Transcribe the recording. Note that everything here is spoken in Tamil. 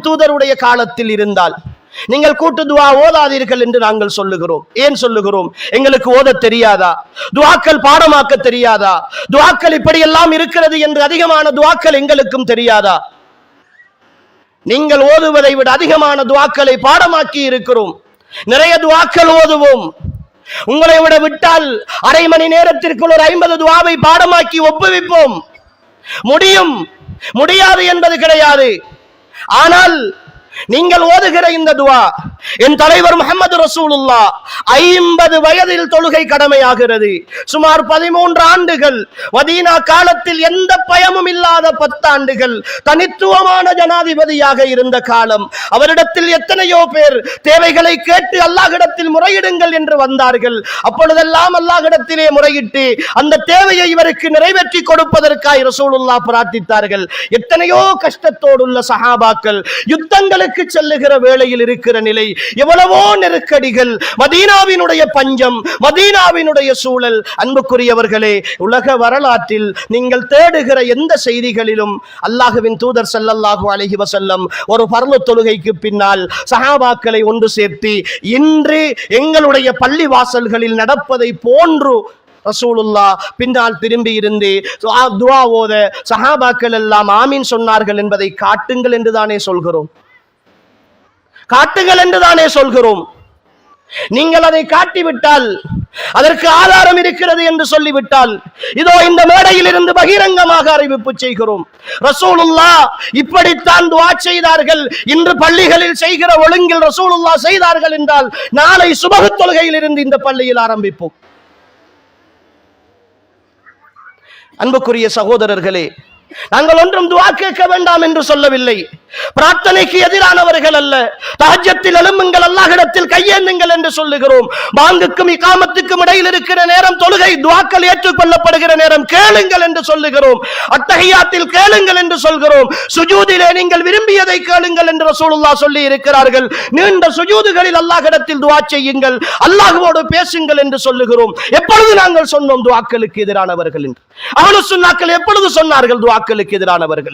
தூதருடைய காலத்தில் இருந்தால் நீங்கள் கூட்டு துவா ஓதாதீர்கள் என்று நாங்கள் சொல்லுகிறோம். ஏன் சொல்லுகிறோம்? எங்களுக்கு ஓத தெரியாதா? துவாக்கள் பாடமாக்க தெரியாதா? துவாக்கள் இப்படி எல்லாம் இருக்கிறது என்று அதிகமான துவாக்கள் எங்களுக்கும் தெரியாதா? நீங்கள் ஓதுவதை விட அதிகமான துவாக்களை பாடமாக்கி இருக்கிறோம். நிறைய துவாக்கள் ஓதுவோம். உங்களை விட விட்டால் அரை மணி நேரத்திற்குள் ஒரு ஐம்பது துவாவை பாடமாக்கி ஒப்புவிப்போம். முடியும். முடியாது என்பது கிடையாது. ஆனால் நீங்கள் ஓதுகிற இந்த துவா என் தலைவர் முகமது ரசூலுல்லா ஐம்பது வயதில் தொழுகை கடமையாகிறது. சுமார் பதிமூன்று ஆண்டுகள் மதீனா காலத்தில் எந்த பயமும் இல்லாத பத்தாண்டுகள் தனித்துவமான ஜனாதிபதியாக இருந்த காலம். அவரிடத்தில் எத்தனையோ பேர் தேவைகளை கேட்டு அல்லாஹிடத்தில் முறையிடுங்கள் என்று வந்தார்கள். அப்பொழுதெல்லாம் அல்லாஹிடத்திலே முறையிட்டு அந்த தேவையை இவருக்கு நிறைவேற்றி கொடுப்பதற்காய் ரசூலுல்லா பிரார்த்தித்தார்கள். எத்தனையோ கஷ்டத்தோடுள்ள சஹாபாக்கள் யுத்தங்களுக்கு செல்லுகிற வேளையில் இருக்கிற நிலை எவ்வளவோ நெருக்கடிகள் மதீனாவினுடைய பஞ்சம் மதீனாவினுடைய சூழல். அன்புக்குரியவர்களே உலக வரலாற்றில் நீங்கள் தேடுகிற எந்த செய்திகளிலும் அல்லாஹுவின் தூதர் செல்லல்லாஹு அழகி வசல்லம் ஒரு பர்லு தொழுகைக்கு பின்னால் சஹாபாக்களை ஒன்று சேர்த்து இன்று எங்களுடைய பள்ளி வாசல்களில் நடப்பதை போன்று ரசூலுல்லா பின்னால் திரும்பி இருந்து துவா ஓத சஹாபாக்கள் எல்லாம் ஆமீன் சொன்னார்கள் என்பதை காட்டுங்கள் என்று தானே சொல்கிறோம். காட்டுங்கள் என்று தானே சொல்கிறோம். நீங்கள் அதை காட்டிவிட்டால் அதற்கு ஆதாரம் இருக்கிறது என்று சொல்லிவிட்டால் இதோ இந்த மேடையில் இருந்து பகிரங்கமாக அறிவிப்பு செய்கிறோம். ரசூலுல்லா இப்படித்தான் துவா செய்தார்கள். இன்று பள்ளிகளில் செய்கிற ஒழுங்கில் ரசூலுல்லா செய்தார்கள் என்றால் நாளை சுபகு தொழுகையில் இருந்து இந்த பள்ளியில் ஆரம்பிப்போம். அன்புக்குரிய சகோதரர்களே நாங்கள் ஒன்றும் துவா கேட்க வேண்டாம் என்று சொல்லவில்லை. பிரார்த்தனைக்கு எதிரானவர்கள் அல்ல. தாஜ்யத்தில் எழும்புங்கள் அல்லாஹிடத்தில் கையேந்துங்கள் என்று சொல்லுகிறோம். பாங்குக்கும் இக்காமத்துக்கும் இடையில் இருக்கிற நேரம் தொழுகை துவாக்கள் ஏற்றுக்கொள்ளப்படுகிற நேரம் கேளுங்கள் என்று சொல்லுகிறோம். அத்தகையாத்தில் கேளுங்கள் என்று சொல்கிறோம். சுஜூதிலே நீங்கள் விரும்பியதை கேளுங்கள் என்று ரசூலுல்லா சொல்லி இருக்கிறார்கள். நீண்ட சுஜூதுகளில் அல்லாஹிடத்தில் துவா செய்யுங்கள். அல்லாஹுவோடு பேசுங்கள் என்று சொல்லுகிறோம். எப்பொழுது நாங்கள் சொன்னோம் துவாக்களுக்கு எதிரானவர்கள் என்று? அவனு சொன்னாக்கள் எப்பொழுது சொன்னார்கள் துவாக்களுக்கு எதிரானவர்கள்.